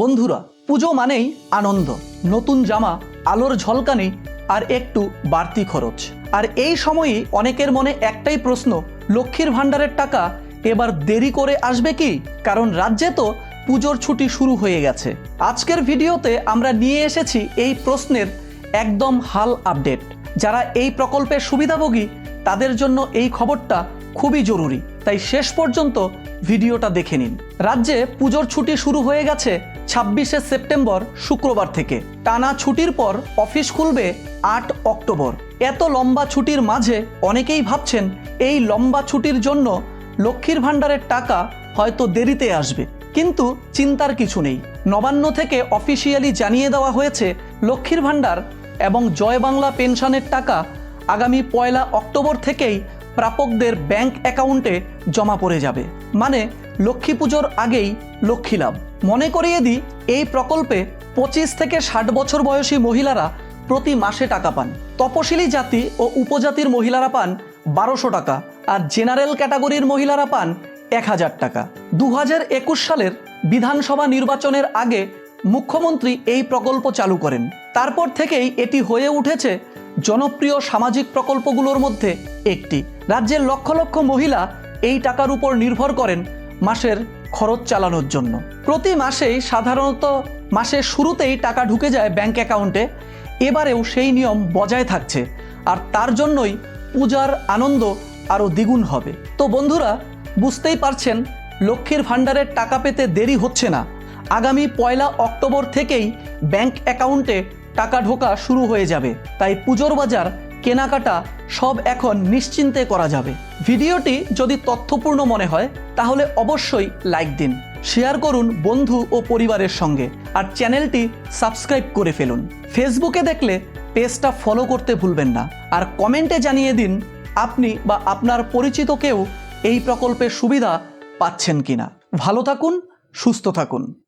বন্ধুরা, পুজো মানেই আনন্দ। নতুন জামা, আলোর ঝলকানি, আর একটু বাড়তি খরচ। আর এই সময়ই অনেকের মনে একটাই প্রশ্ন, লক্ষ্মীর ভাণ্ডারের টাকা এবার দেরি করে আসবে কি? কারণ রাজ্যে তো পুজোর ছুটি শুরু হয়ে গেছে। আজকের ভিডিওতে আমরা নিয়ে এসেছি এই প্রশ্নের একদম হাল আপডেট। যারা এই প্রকল্পের সুবিধাভোগী, তাদের জন্য এই খবরটা খুবই জরুরি। তাই শেষ পর্যন্ত ভিডিওটা দেখে নিন। রাজ্যে পুজোর ছুটি শুরু হয়ে গেছে ছাব্বিশে সেপ্টেম্বর শুক্রবার থেকে। টানা ছুটির পর অফিস খুলবে আট অক্টোবর। এত লম্বা ছুটির মাঝে অনেকেই ভাবছেন, এই লম্বা ছুটির জন্য লক্ষ্মীর ভাণ্ডারের টাকা হয়তো দেরিতে আসবে। কিন্তু চিন্তার কিছু নেই। নবান্ন থেকে অফিসিয়ালি জানিয়ে দেওয়া হয়েছে, লক্ষ্মীর ভাণ্ডার এবং জয় বাংলা পেনশনের টাকা আগামী পয়লা অক্টোবর থেকেই প্রাপকদের ব্যাংক অ্যাকাউন্টে জমা পড়ে যাবে। মানে লক্ষ্মী পুজোর আগেই লক্ষ্মী লাভ। মনে করিয়ে দিই, এই প্রকল্পে পঁচিশ থেকে ষাট বছর বয়সী মহিলারা প্রতি মাসে টাকা পান। তপশিলি জাতি ও উপজাতির মহিলারা পান বারোশো টাকা আর জেনারেল ক্যাটাগরির মহিলারা পান এক হাজার টাকা। দু হাজার একুশ সালের বিধানসভা নির্বাচনের আগে মুখ্যমন্ত্রী এই প্রকল্প চালু করেন। তারপর থেকেই এটি হয়ে উঠেছে জনপ্রিয় সামাজিক প্রকল্পগুলোর মধ্যে একটি। রাজ্যের লক্ষ লক্ষ মহিলা এই টাকার উপর নির্ভর করেন মাসের খরচ চালানোর জন্য। প্রতি মাসেই সাধারণত মাসের শুরুতেই টাকা ঢুকে যায় ব্যাংক অ্যাকাউন্টে। এবারেও সেই নিয়ম বজায় থাকছে আর তার জন্যই পূজার আনন্দ আরও দ্বিগুণ হবে। তো বন্ধুরা, বুঝতেই পারছেন, লক্ষ্মীর ভাণ্ডারের টাকা পেতে দেরি হচ্ছে না। আগামী পয়লা অক্টোবর থেকেই ব্যাংক অ্যাকাউন্টে টাকা ঢোকা শুরু হয়ে যাবে। তাই পুজোর বাজার কেনাকাটা সব এখন নিশ্চিন্তে করা যাবে। ভিডিওটি যদি তথ্যপূর্ণ মনে হয়, তাহলে অবশ্যই লাইক দিন, শেয়ার করুন বন্ধু ও পরিবারের সঙ্গে, আর চ্যানেলটি সাবস্ক্রাইব করে ফেলুন। ফেসবুকে দেখলে পেজটা ফলো করতে ভুলবেন না, আর কমেন্টে জানিয়ে দিন আপনি বা আপনার পরিচিত কেউ এই প্রকল্পের সুবিধা পাচ্ছেন কিনা। ভালো থাকুন, সুস্থ থাকুন।